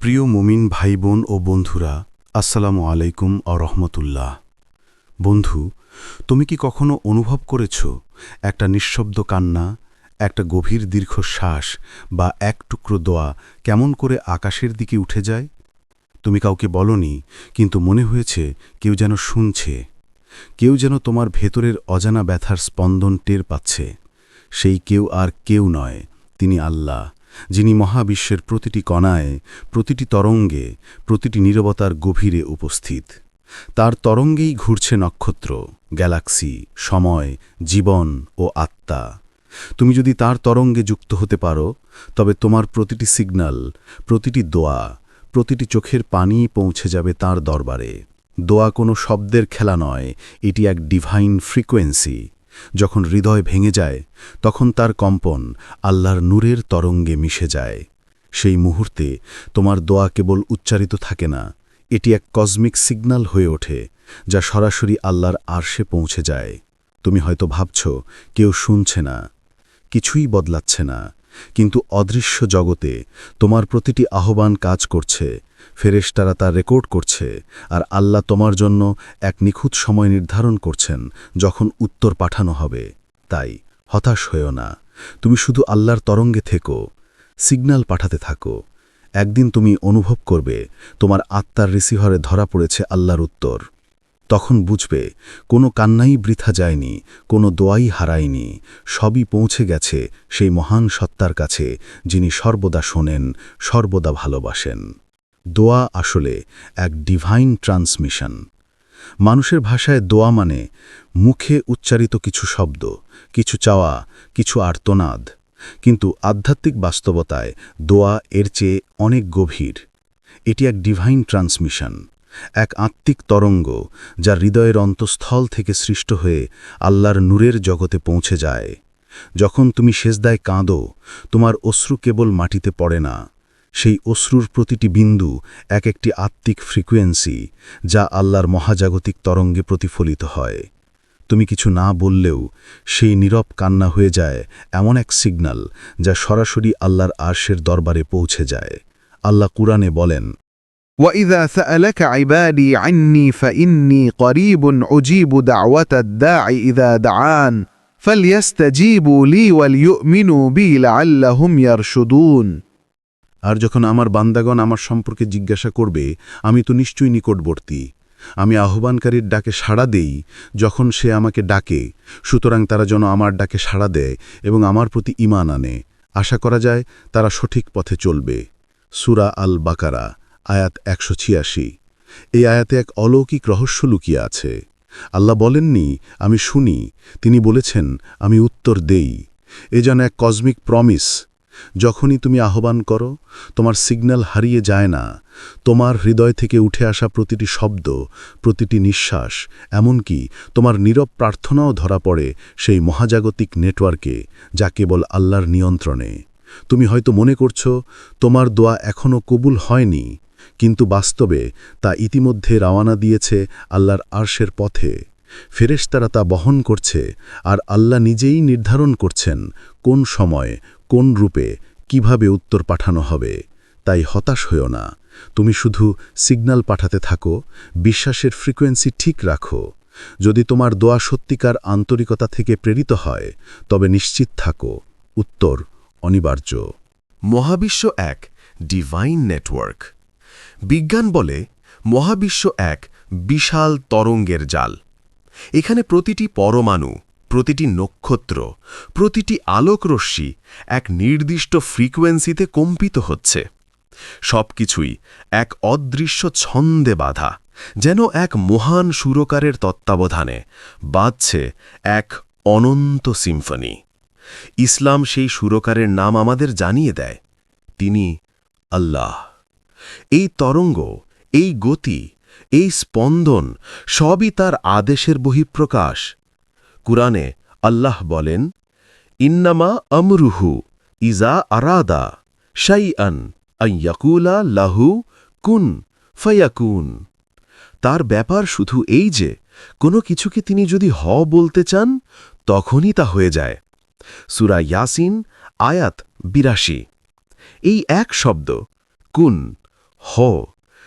প্রিয় মুমিন ভাই বোন ও বন্ধুরা, আসসালামু আলাইকুম রহমতুল্লাহ। বন্ধু, তুমি কি কখনো অনুভব করেছ একটা নিঃশব্দ কান্না, একটা গভীর দীর্ঘশ্বাস বা এক টুকরো দোয়া কেমন করে আকাশের দিকে উঠে যায়? তুমি কাউকে বলনি, কিন্তু মনে হয়েছে কেউ যেন শুনছে, কেউ যেন তোমার ভেতরের অজানা ব্যথার স্পন্দন টের পাচ্ছে। সেই কেউ আর কেউ নয়, তিনি আল্লাহ। যিনি মহাবিশ্বের প্রতিটি কণায়, প্রতিটি তরঙ্গে, প্রতিটি নীরবতার গভীরে উপস্থিত। তার তরঙ্গেই ঘুরছে নক্ষত্র, গ্যালাক্সি, সময়, জীবন ও আত্মা। তুমি যদি তার তরঙ্গে যুক্ত হতে পারো, তবে তোমার প্রতিটি সিগন্যাল প্রতিটি দোয়া, প্রতিটি চোখের পানি পৌঁছে যাবে তার দরবারে। দোয়া কোনো শব্দের খেলা নয়, এটি এক ডিভাইন ফ্রিকোয়েন্সি। যখন হৃদয় ভেঙে যায়, তখন তার কম্পন আল্লাহর নূরের তরঙ্গে মিশে যায়। সেই মুহূর্তে তোমার দোয়া কেবল উচ্চারিত থাকে না, এটি এক কসমিক সিগন্যাল হয়ে ওঠে, যা সরাসরি আল্লাহর আরশে পৌঁছে যায়। তুমি হয়তো ভাবছ, কেউ শুনছে না, কিছুই বদলাচ্ছে না, কিন্তু অদৃশ্য জগতে তোমার প্রতিটি আহ্বান কাজ করছে ফেরেশতারা তা রেকর্ড করছে আর আল্লাহ তোমার জন্য এক নিখুঁত সময় নির্ধারণ করছেন যখন উত্তর পাঠানো হবে। তাই হতাশ হয়েও না। তুমি শুধু আল্লাহর তরঙ্গে থেকো সিগন্যাল পাঠাতে থাকো। একদিন তুমি অনুভব করবে, তোমার আত্মার রিসিভারে ধরা পড়েছে আল্লাহর উত্তর। তখন বুঝবে, কোনো কান্নাই বৃথা যায়নি, কোনো দোয়াই হারায়নি, সবই পৌঁছে গেছে সেই মহান সত্তার কাছে, যিনি সর্বদা শোনেন, সর্বদা ভালোবাসেন। দোয়া আসলে এক ডিভাইন ট্রান্সমিশন মানুষের ভাষায় দোয়া মানে মুখে উচ্চারিত কিছু শব্দ, কিছু চাওয়া, কিছু আর্তনাদ। কিন্তু আধ্যাত্মিক বাস্তবতায় দোয়া এর চেয়ে অনেক গভীর। এটি এক ডিভাইন ট্রান্সমিশন এক আত্মিক তরঙ্গ যা হৃদয়ের অন্তঃস্থল থেকে সৃষ্ট হয়ে আল্লাহর নূরের জগতে পৌঁছে যায়। যখন তুমি সেজদায় কাঁদো, তোমার অশ্রু কেবল মাটিতে পড়ে না। সেই অশ্রুর প্রতিটি বিন্দু এক একটি আত্মিক ফ্রিকোয়েন্সি যা আল্লাহর মহাজাগতিক তরঙ্গে প্রতিফলিত হয় তুমি কিছু না বললেও সেই নীরব কান্না হয়ে যায় এমন এক সিগন্যাল যা সরাসরি আল্লাহর আর্শের দরবারে পৌঁছে যায় আল্লাহ কুরআনে বলেন وإذا سألك عبادي عني فإني قريب أجيب دعوة الداع إذا دعان فليستجيبوا لي وليؤمنوا بي لعلهم يرشدون আর যখন আমার বান্দাগণ আমার সম্পর্কে জিজ্ঞাসা করবে, আমি তো নিশ্চয়ই নিকটবর্তী। আমি আহ্বানকারীর ডাকে সাড়া দেই যখন সে আমাকে ডাকে, সুতরাং তারা যেন আমার ডাকে সাড়া দেয় এবং আমার প্রতি ইমান আনে। আশা করা যায় তারা সঠিক পথে চলবে। সুরা আল বাকারা আয়াত একশো ছিয়াশি। এই আয়াতে এক অলৌকিক রহস্য লুকিয়ে আছে। আল্লাহ বলেননি, আমি শুনি। তিনি বলেছেন, আমি উত্তর দেই। এ যেন এক কসমিক প্রমিস যখনই তুমি আহ্বান করো, তোমার সিগন্যাল হারিয়ে যায় না। তোমার হৃদয় থেকে উঠে আসা প্রতিটি শব্দ, প্রতিটি নিঃশ্বাস, এমনকি তোমার নীরব প্রার্থনাও ধরা পড়ে সেই মহাজাগতিক নেটওয়ার্কে যা কেবল আল্লাহর নিয়ন্ত্রণে। তুমি হয়তো মনে করছ, তোমার দোয়া এখনও কবুল হয়নি, কিন্তু বাস্তবে তা ইতিমধ্যে রওয়ানা দিয়েছে আল্লাহর আর্শের পথে। ফেরেশতারা তা বহন করছে আর আল্লাহ নিজেই নির্ধারণ করছেন কোন সময় কোন রূপে কীভাবে উত্তর পাঠানো হবে, তাই হতাশ হইও না। তুমি শুধু সিগন্যাল পাঠাতে থাকো, বিশ্বাসের ফ্রিকোয়েন্সি ঠিক রাখো। যদি তোমার দোয়া সত্যিকার আন্তরিকতা থেকে প্রেরিত হয়, তবে নিশ্চিত থাকো। উত্তর অনিবার্য। মহাবিশ্ব এক ডিভাইন নেটওয়ার্ক বিজ্ঞান বলে, মহাবিশ্ব এক বিশাল তরঙ্গের জাল। এখানে প্রতিটি পরমাণু প্রতিটি নক্ষত্র, প্রতিটি আলোকরশ্মি এক নির্দিষ্ট ফ্রিকোয়েন্সিতে কম্পিত হচ্ছে। সবকিছুই এক অদৃশ্য ছন্দে বাধা, যেন এক মহান সুরকারের তত্ত্বাবধানে বাজছে এক অনন্ত সিম্ফনি। ইসলাম সেই সুরকারের নাম আমাদের জানিয়ে দেয়, তিনি আল্লাহ। এই তরঙ্গ, এই গতি, এই স্পন্দন সবই তার আদেশের বহিঃপ্রকাশ কুরআনে আল্লাহ বলেন, ইন্নামা আমরুহু ইজা আরাদা শাইআন আইয়াকুলা লাহু কুন ফয়াকুন। তার ব্যাপার শুধু এই যে, কোনো কিছুকে তিনি যদি হ বলতে চান, তখনই তা হয়ে যায়। সুরা ইয়াসিন, আয়াত বিরাশি। এই এক শব্দ, কুন হ,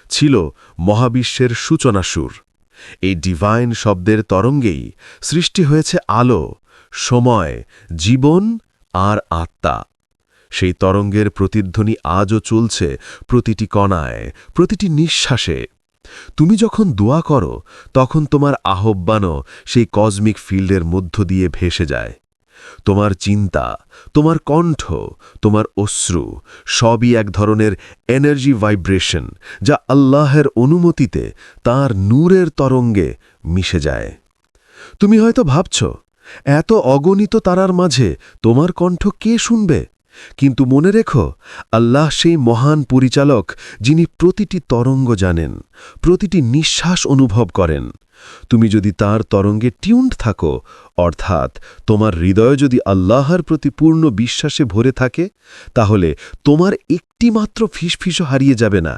ছিল মহাবিশ্বের সূচনা সুর। এই ডিভাইন শব্দের তরঙ্গেই সৃষ্টি হয়েছে আলো, সময়, জীবন আর আত্মা। সেই তরঙ্গের প্রতিধ্বনি আজও চলছে প্রতিটি কণায়, প্রতিটি নিঃশ্বাসে। তুমি যখন দোয়া করো, তখন তোমার আহ্বানও সেই কসমিক ফিল্ডের মধ্য দিয়ে ভেসে যায়। তোমার চিন্তা, তোমার কণ্ঠ, তোমার অশ্রু, সবই এক ধরনের এনার্জি ভাইব্রেশন যা আল্লাহের অনুমতিতে তার নূরের তরঙ্গে মিশে যায়। তুমি হয়তো ভাবছ, এত অগণিত তারার মাঝে তোমার কণ্ঠ কে শুনবে? কিন্তু মনে রেখো, আল্লাহ সেই মহান পরিচালক যিনি প্রতিটি তরঙ্গ জানেন, প্রতিটি নিঃশ্বাস অনুভব করেন। তুমি যদি তার তরঙ্গে টিউন্ড থাকো, অর্থাৎ তোমার হৃদয় যদি আল্লাহর প্রতি পূর্ণ বিশ্বাসে ভরে থাকে, তাহলে তোমার একটিমাত্র ফিসফিসও হারিয়ে যাবে না।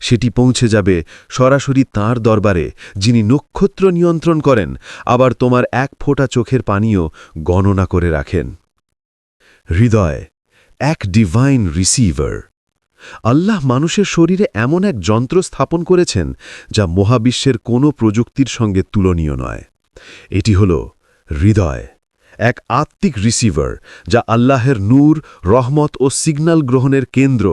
সেটি পৌঁছে যাবে সরাসরি তার দরবারে, যিনি নক্ষত্র নিয়ন্ত্রণ করেন, আবার তোমার এক ফোঁটা চোখের পানীয় গণনা করে রাখেন। হৃদয় এক ডিভাইন রিসিভার আল্লাহ মানুষের শরীরে এমন এক যন্ত্র স্থাপন করেছেন যা মহাবিশ্বের কোনো প্রযুক্তির সঙ্গে তুলনীয় নয়। এটি হল হৃদয়, এক আত্মিক রিসিভার যা আল্লাহের নূর, রহমত ও সিগন্যাল গ্রহণের কেন্দ্র।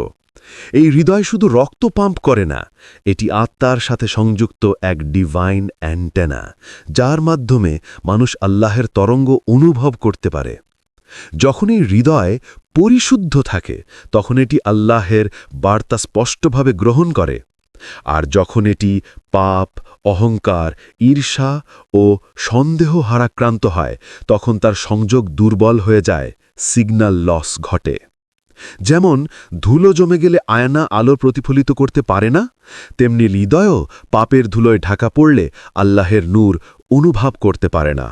এই হৃদয় শুধু রক্ত পাম্প করে না, এটি আত্মার সাথে সংযুক্ত এক ডিভাইন অ্যান্টেনা যার মাধ্যমে মানুষ আল্লাহের তরঙ্গ অনুভব করতে পারে। যখন এই হৃদয় পরিশুদ্ধ থাকে, তখন এটি আল্লাহের বার্তা স্পষ্টভাবে গ্রহণ করে। আর যখন এটি পাপ, অহংকার, ঈর্ষা ও সন্দেহ হারাক্রান্ত হয়, তখন তার সংযোগ দুর্বল হয়ে যায়, সিগন্যাল লস ঘটে। যেমন, ধুলো জমে গেলে আয়না আলো প্রতিফলিত করতে পারে না, তেমনি হৃদয়ও পাপের ধুলোয় ঢাকা পড়লে আল্লাহের নূর অনুভব করতে পারে না।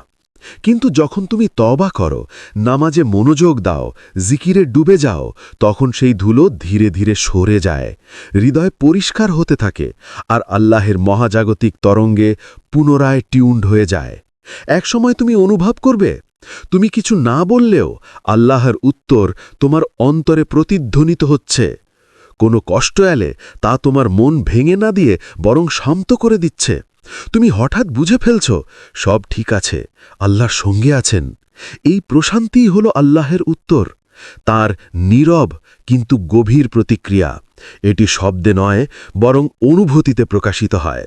কিন্তু যখন তুমি তবা করো, নামাজে মনোযোগ দাও, জিকিরে ডুবে যাও, তখন সেই ধুলো ধীরে ধীরে সরে যায়, হৃদয় পরিষ্কার হতে থাকে আর আল্লাহের মহাজাগতিক তরঙ্গে পুনরায় টিউন্ড হয়ে যায়। একসময় তুমি অনুভব করবে, তুমি কিছু না বললেও আল্লাহর উত্তর তোমার অন্তরে প্রতিধ্বনিত হচ্ছে। কোনো কষ্ট এলে তা তোমার মন ভেঙে না দিয়ে বরং শান্ত করে দিচ্ছে। তুমি হঠাৎ বুঝে ফেলছ, সব ঠিক আছে, আল্লাহর সঙ্গে আছেন। এই প্রশান্তিই হল আল্লাহের উত্তর। তার নীরব কিন্তু গভীর প্রতিক্রিয়া। এটি শব্দে নয়, বরং অনুভূতিতে প্রকাশিত হয়।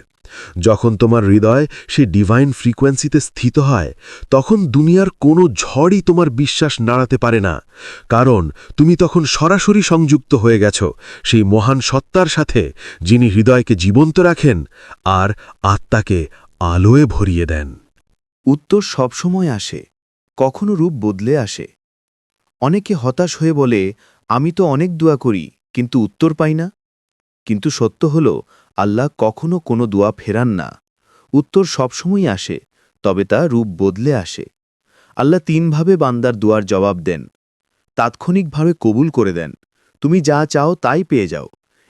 যখন তোমার হৃদয় সেই ডিভাইন ফ্রিকোয়েন্সিতে স্থিত হয়, তখন দুনিয়ার কোনো ঝড়ই তোমার বিশ্বাস নাড়াতে পারে না। কারণ তুমি তখন সরাসরি সংযুক্ত হয়ে গেছ সেই মহান সত্তার সাথে, যিনি হৃদয়কে জীবন্ত রাখেন আর আত্মাকে আলোয় ভরিয়ে দেন। উত্তর সবসময় আসে, কখনো রূপ বদলে আসে। অনেকে হতাশ হয়ে বলে, আমি তো অনেক দোয়া করি, কিন্তু উত্তর পাই না। কিন্তু সত্য হল আল্লাহ কখনো কোনো দোয়া ফেরান না। উত্তর সবসময় আসে, তবে তা রূপ বদলে আসে। আল্লাহ তিনভাবে বান্দার দোয়ার জবাব দেন। তাৎক্ষণিকভাবে কবুল করে দেন। তুমি যা চাও তাই পেয়ে যাও।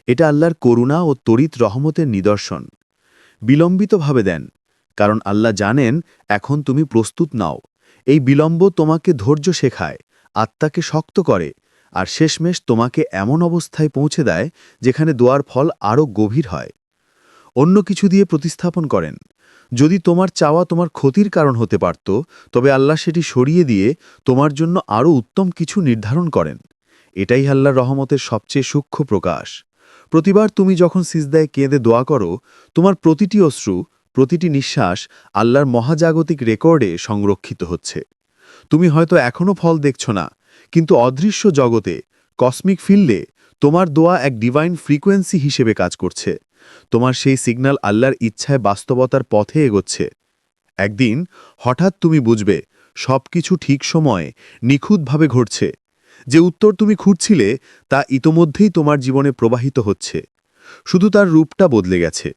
এটা আল্লাহর করুণা ও তড়িৎ রহমতের নিদর্শন। বিলম্বিতভাবে দেন, কারণ আল্লাহ জানেন, এখন তুমি প্রস্তুত নাও। এই বিলম্ব তোমাকে ধৈর্য শেখায়, আত্মাকে শক্ত করে আর শেষমেশ তোমাকে এমন অবস্থায় পৌঁছে দেয় যেখানে দোয়ার ফল আরও গভীর হয়। অন্য কিছু দিয়ে প্রতিস্থাপন করেন, যদি তোমার চাওয়া তোমার ক্ষতির কারণ হতে পারত, তবে আল্লাহ সেটি সরিয়ে দিয়ে তোমার জন্য আরও উত্তম কিছু নির্ধারণ করেন। এটাই আল্লাহর রহমতের সবচেয়ে সূক্ষ্ম প্রকাশ। প্রতিবার তুমি যখন সিজদায় কেঁদে দোয়া করো, তোমার প্রতিটি অশ্রু, প্রতিটি নিঃশ্বাস আল্লাহর মহাজাগতিক রেকর্ডে সংরক্ষিত হচ্ছে। তুমি হয়তো এখনও ফল দেখছ না কিন্তু অদৃশ্য জগতে কসমিক ফিল্ডে তোমার দোয়া এক ডিভাইন ফ্রিকোয়েন্সি হিসেবে কাজ করছে। তোমার সেই সিগন্যাল আল্লাহর ইচ্ছায় বাস্তবতার পথে এগোচ্ছে। একদিন, হঠাৎ তুমি বুঝবে, সবকিছু ঠিক সময়ে নিখুঁতভাবে ঘটছে। যে উত্তর তুমি খুঁজছিলে, তা ইতোমধ্যেই তোমার জীবনে প্রবাহিত হচ্ছে। শুধু তার রূপটা বদলে গেছে।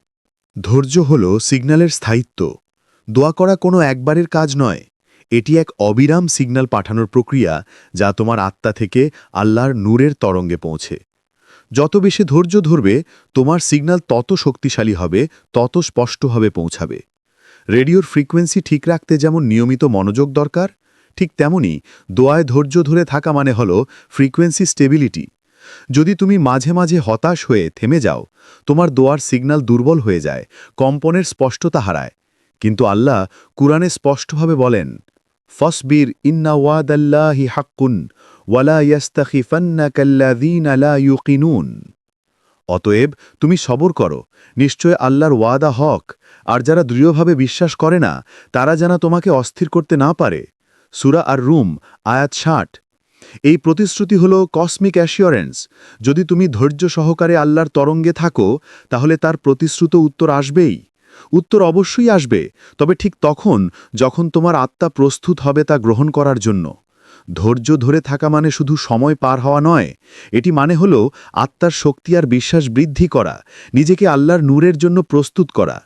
ধৈর্য হল সিগন্যালের স্থায়িত্ব। দোয়া করা কোনো একবারের কাজ নয়। এটি এক অবিরাম সিগন্যাল পাঠানোর প্রক্রিয়া যা তোমার আত্মা থেকে আল্লাহর নূরের তরঙ্গে পৌঁছে। যত বেশি ধৈর্য ধরবে, তোমার সিগন্যাল তত শক্তিশালী হবে, তত স্পষ্টভাবে পৌঁছাবে। রেডিওর ফ্রিকোয়েন্সি ঠিক রাখতে যেমন নিয়মিত মনোযোগ দরকার, ঠিক তেমনি দোয়ায় ধৈর্য ধরে থাকা মানে হল ফ্রিকোয়েন্সি স্টেবিলিটি। যদি তুমি মাঝে মাঝে হতাশ হয়ে থেমে যাও, তোমার দোয়ার সিগন্যাল দুর্বল হয়ে যায়, কম্পনের স্পষ্টতা হারায়। কিন্তু আল্লাহ কুরআনে স্পষ্টভাবে বলেন ফসবির ইন্না ওয়াদাল্লাহি হাক্কুন ওয়ালা ইয়াস্তাখিফান্নাকাল্লাযীনা লা ইউকিনুন অতএব তুমি সবর করো, নিশ্চয় আল্লাহর ওয়াদা হক, আর যারা দৃঢ়ভাবে বিশ্বাস করে না, তারা যেন তোমাকে অস্থির করতে না পারে। সুরা আর রুম আয়াত ষাট। এই প্রতিশ্রুতি হল কসমিক অ্যাসিওরেন্স যদি তুমি ধৈর্য সহকারে আল্লাহর তরঙ্গে থাকো, তাহলে তার প্রতিশ্রুত উত্তর আসবেই। উত্তর অবশ্যই আসবে, তবে ঠিক তখন, যখন তোমার আত্মা প্রস্তুত হবে তা গ্রহণ করার জন্য। ধৈর্য ধরে থাকা মানে শুধু সময় পার হওয়া নয়, এটি মানে হল আত্মার শক্তি আর বিশ্বাস বৃদ্ধি করা, নিজেকে আল্লাহর নূরের জন্য প্রস্তুত করা।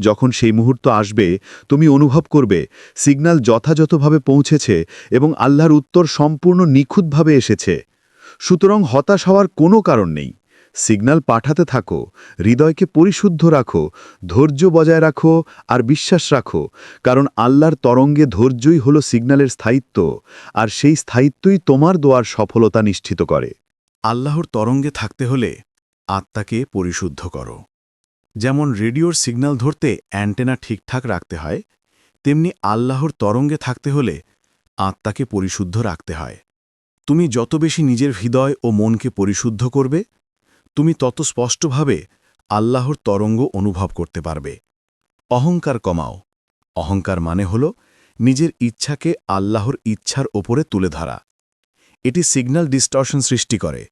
যখন সেই মুহূর্ত আসবে, তুমি অনুভব করবে সিগন্যাল যথাযথভাবে পৌঁছেছে এবং আল্লাহর উত্তর সম্পূর্ণ নিখুঁতভাবে এসেছে। সুতরাং হতাশ হওয়ার কোনো কারণ নেই। সিগন্যাল পাঠাতে থাকো, হৃদয়কে পরিশুদ্ধ রাখো, ধৈর্য বজায় রাখো আর বিশ্বাস রাখো, কারণ আল্লাহর তরঙ্গে ধৈর্যই হলো সিগন্যালের স্থায়িত্ব, আর সেই স্থায়িত্বই তোমার দোয়ার সফলতা নিশ্চিত করে। আল্লাহর তরঙ্গে থাকতে হলে আত্মাকে পরিশুদ্ধ করো। যেমন রেডিওর সিগন্যাল ধরতে অ্যান্টেনা ঠিকঠাক রাখতে হয়, তেমনি আল্লাহর তরঙ্গে থাকতে হলে আত্মাকে পরিশুদ্ধ রাখতে হয়। তুমি যত বেশি নিজের হৃদয় ও মনকে পরিশুদ্ধ করবে তুমি তত স্পষ্টভাবে আল্লাহর তরঙ্গ অনুভব করতে পারবে। অহংকার কমাও। অহংকার মানে হল নিজের ইচ্ছাকে আল্লাহর ইচ্ছার ওপরে তুলে ধরা। এটি সিগন্যাল ডিস্টর্শন সৃষ্টি করে,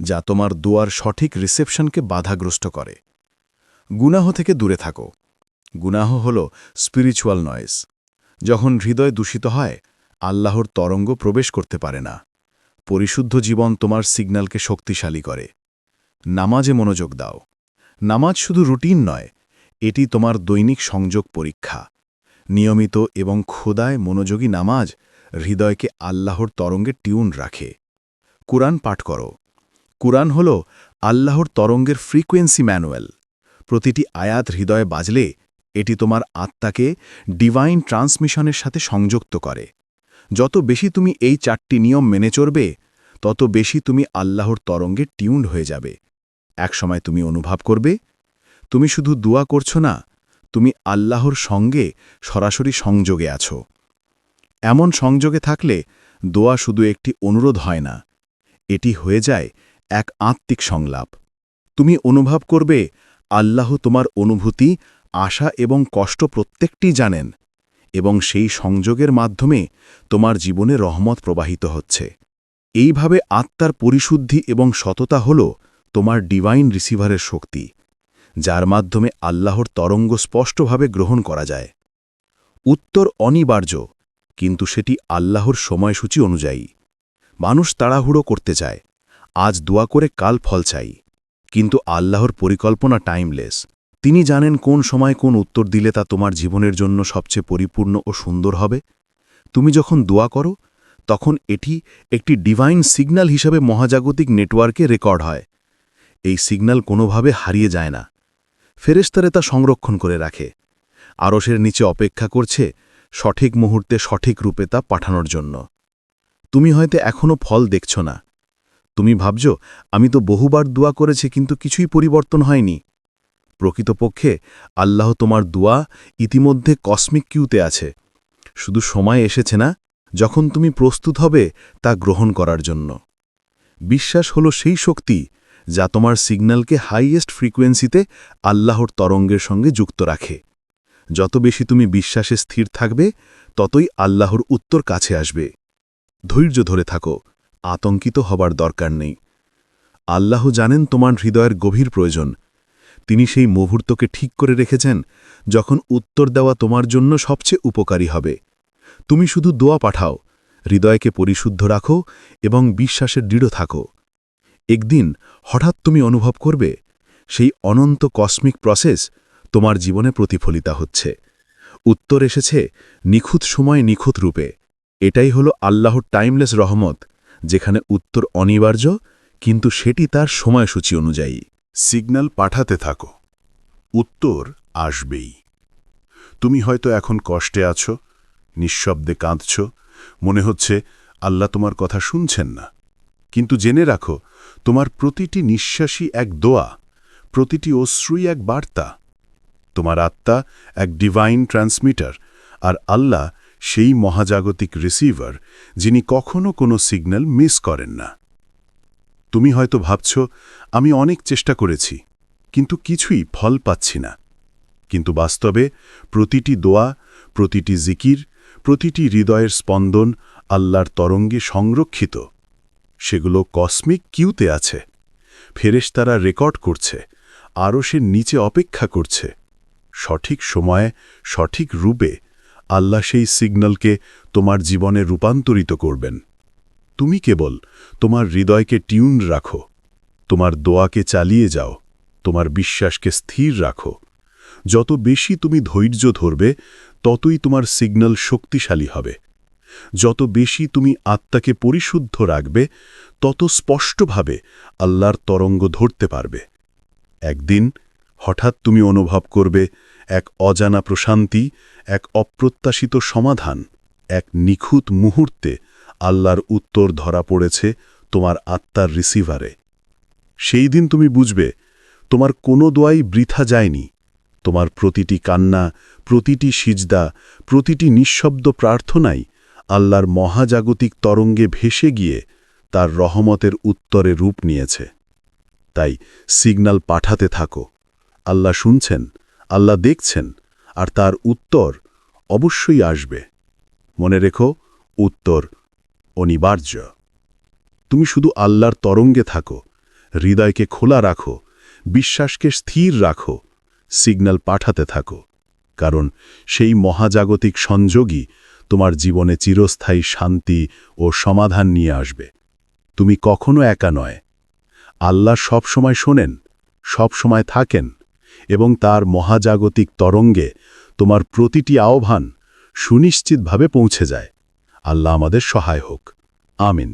যা তোমার দোয়ার সঠিক রিসেপশনকে বাধাগ্রস্ত করে। গুনাহ থেকে দূরে থাকো। গুনাহ হল স্পিরিচুয়াল নয়েস যখন হৃদয় দূষিত হয়, আল্লাহর তরঙ্গ প্রবেশ করতে পারে না। পরিশুদ্ধ জীবন তোমার সিগন্যালকে শক্তিশালী করে। নামাজে মনোযোগ দাও। নামাজ শুধু রুটিন নয়, এটি তোমার দৈনিক সংযোগ পরীক্ষা। নিয়মিত এবং খোদায় মনোযোগী নামাজ হৃদয়কে আল্লাহর তরঙ্গে টিউন রাখে। কুরআন পাঠ করো। কুরআন হল আল্লাহর তরঙ্গের ফ্রিকোয়েন্সি ম্যানুয়াল। প্রতিটি আয়াত হৃদয়ে বাজলে এটি তোমার আত্মাকে ডিভাইন ট্রান্সমিশনের সাথে সংযুক্ত করে। যত বেশি তুমি এই চারটি নিয়ম মেনে চলবে, তত বেশি তুমি আল্লাহর তরঙ্গে টিউন্ড হয়ে যাবে। একসময় তুমি অনুভব করবে, তুমি শুধু দোয়া করছ না, তুমি আল্লাহর সঙ্গে সরাসরি সংযোগে আছো। এমন সংযোগে থাকলে দোয়া শুধু একটি অনুরোধ হয় না, এটি হয়ে যায় এক আত্মিক সংলাপ। তুমি অনুভব করবে, আল্লাহ তোমার অনুভূতি, আশা এবং কষ্ট প্রত্যেকটি জানেন এবং সেই সংযোগের মাধ্যমে তোমার জীবনে রহমত প্রবাহিত হচ্ছে। এইভাবে আত্মার পরিশুদ্ধি এবং সততা হল তোমার ডিভাইন রিসিভারের শক্তি, যার মাধ্যমে আল্লাহর তরঙ্গ স্পষ্টভাবে গ্রহণ করা যায়। উত্তর অনিবার্য, কিন্তু সেটি আল্লাহর সময়সূচি অনুযায়ী। মানুষ তাড়াহুড়ো করতে চায়, আজ দোয়া করে কাল ফল চাই, কিন্তু আল্লাহর পরিকল্পনা টাইমলেস তিনি জানেন কোন সময় কোন উত্তর দিলে তা তোমার জীবনের জন্য সবচেয়ে পরিপূর্ণ ও সুন্দর হবে। তুমি যখন দোয়া করো, তখন এটি একটি ডিভাইন সিগন্যাল হিসাবে মহাজাগতিক নেটওয়ার্কে রেকর্ড হয়। এই সিগন্যাল কোনোভাবে হারিয়ে যায় না। ফেরেস্তারে তা সংরক্ষণ করে রাখে। আরসের নিচে অপেক্ষা করছে সঠিক মুহূর্তে সঠিক রূপে তা পাঠানোর জন্য। তুমি হয়তো এখনও ফল দেখছ না। তুমি ভাবছ, আমি তো বহুবার দোয়া করেছি কিন্তু কিছুই পরিবর্তন হয়নি। প্রকৃতপক্ষে আল্লাহ তোমার দোয়া ইতিমধ্যে কসমিক কিউতে আছে। শুধু সময় এসেছে না, যখন তুমি প্রস্তুত হবে তা গ্রহণ করার জন্য। বিশ্বাস হলো সেই শক্তি যা তোমার সিগন্যালকে হাইয়েস্ট ফ্রিকোয়েন্সিতে আল্লাহর তরঙ্গের সঙ্গে যুক্ত রাখে। যত বেশি তুমি বিশ্বাসে স্থির থাকবে, ততই আল্লাহর উত্তর কাছে আসবে। ধৈর্য ধরে থাকো, আতঙ্কিত হবার দরকার নেই। আল্লাহ জানেন তোমার হৃদয়ের গভীর প্রয়োজন। তিনি সেই মুহূর্তকে ঠিক করে রেখেছেন, যখন উত্তর দেওয়া তোমার জন্য সবচেয়ে উপকারী হবে। তুমি শুধু দোয়া পাঠাও, হৃদয়কে পরিশুদ্ধ রাখো এবং বিশ্বাসের দৃঢ় থাকো। একদিন হঠাৎ তুমি অনুভব করবে, সেই অনন্ত কসমিক প্রসেস তোমার জীবনে প্রতিফলিতা হচ্ছে। উত্তর এসেছে, নিখুঁত সময় নিখুঁত রূপে। এটাই হলো আল্লাহর টাইমলেস রহমত, যেখানে উত্তর অনিবার্য, কিন্তু সেটি তার সময়সূচি অনুযায়ী। সিগন্যাল পাঠাতে থাকো। উত্তর আসবেই। তুমি হয়তো এখন কষ্টে আছো, নিঃশব্দে কাঁদছ, মনে হচ্ছে আল্লাহ তোমার কথা শুনছেন না। কিন্তু জেনে রাখো, তোমার প্রতিটি নিঃশ্বাসই এক দোয়া, প্রতিটি অশ্রুই এক বার্তা। তোমার আত্মা এক ডিভাইন ট্রান্সমিটার আর আল্লাহ সেই মহাজাগতিক রিসিভার যিনি কখনো কোনো সিগন্যাল মিস করেন না। তুমি হয়তো ভাবছ, আমি অনেক চেষ্টা করেছি, কিন্তু কিছুই ফল পাচ্ছি না। কিন্তু বাস্তবে প্রতিটি দোয়া, প্রতিটি জিকির প্রতিটি হৃদয়ের স্পন্দন আল্লাহর তরঙ্গে সংরক্ষিত। সেগুলো কসমিক কিউতে আছে। ফেরেশতারা রেকর্ড করছে। আরও সে নিচে অপেক্ষা করছে। সঠিক সময়ে, সঠিক রূপে আল্লাহ সেই সিগন্যালকে তোমার জীবনে রূপান্তরিত করবেন। তুমি কেবল তোমার হৃদয়কে টিউন রাখো। তোমার দোয়াকে চালিয়ে যাও। তোমার বিশ্বাসকে স্থির রাখো। যত বেশি তুমি ধৈর্য ধরবে, ততই তোমার সিগন্যাল শক্তিশালী হবে। যত বেশি তুমি আত্মাকে পরিশুদ্ধ রাখবে, তত স্পষ্টভাবে আল্লাহর তরঙ্গ ধরতে পারবে। একদিন হঠাৎ তুমি অনুভব করবে এক অজানা প্রশান্তি, এক অপ্রত্যাশিত সমাধান, এক নিখুঁত মুহূর্তে আল্লাহর উত্তর ধরা পড়েছে তোমার আত্মার রিসিভারে। সেই দিন তুমি বুঝবে, তোমার কোনো দোয়াই বৃথা যায়নি। তোমার প্রতিটি কান্না, প্রতিটি সিজদা, প্রতিটি নিঃশব্দ প্রার্থনাই আল্লাহর মহাজাগতিক তরঙ্গে ভেসে গিয়ে তার রহমতের উত্তরে রূপ নিয়েছে। তাই সিগনাল পাঠাতে থাকো। আল্লাহ শুনছেন, আল্লাহ দেখছেন, আর তার উত্তর অবশ্যই আসবে। মনে রেখো, উত্তর অনিবার্য। তুমি শুধু আল্লাহর তরঙ্গে থাকো, হৃদয়কে খোলা রাখো, বিশ্বাসকে স্থির রাখো সিগন্যাল পাঠাতে থাকো। কারণ সেই মহাজাগতিক সংযোগই তোমার জীবনে চিরস্থায়ী শান্তি ও সমাধান নিয়ে আসবে। তুমি কখনো একা নয়। আল্লাহ সবসময় শোনেন, সবসময় থাকেন এবং তার মহাজাগতিক তরঙ্গে তোমার প্রতিটি আহ্বান সুনিশ্চিতভাবে পৌঁছে যায়। আল্লাহ আমাদের সহায় হোক। আমিন।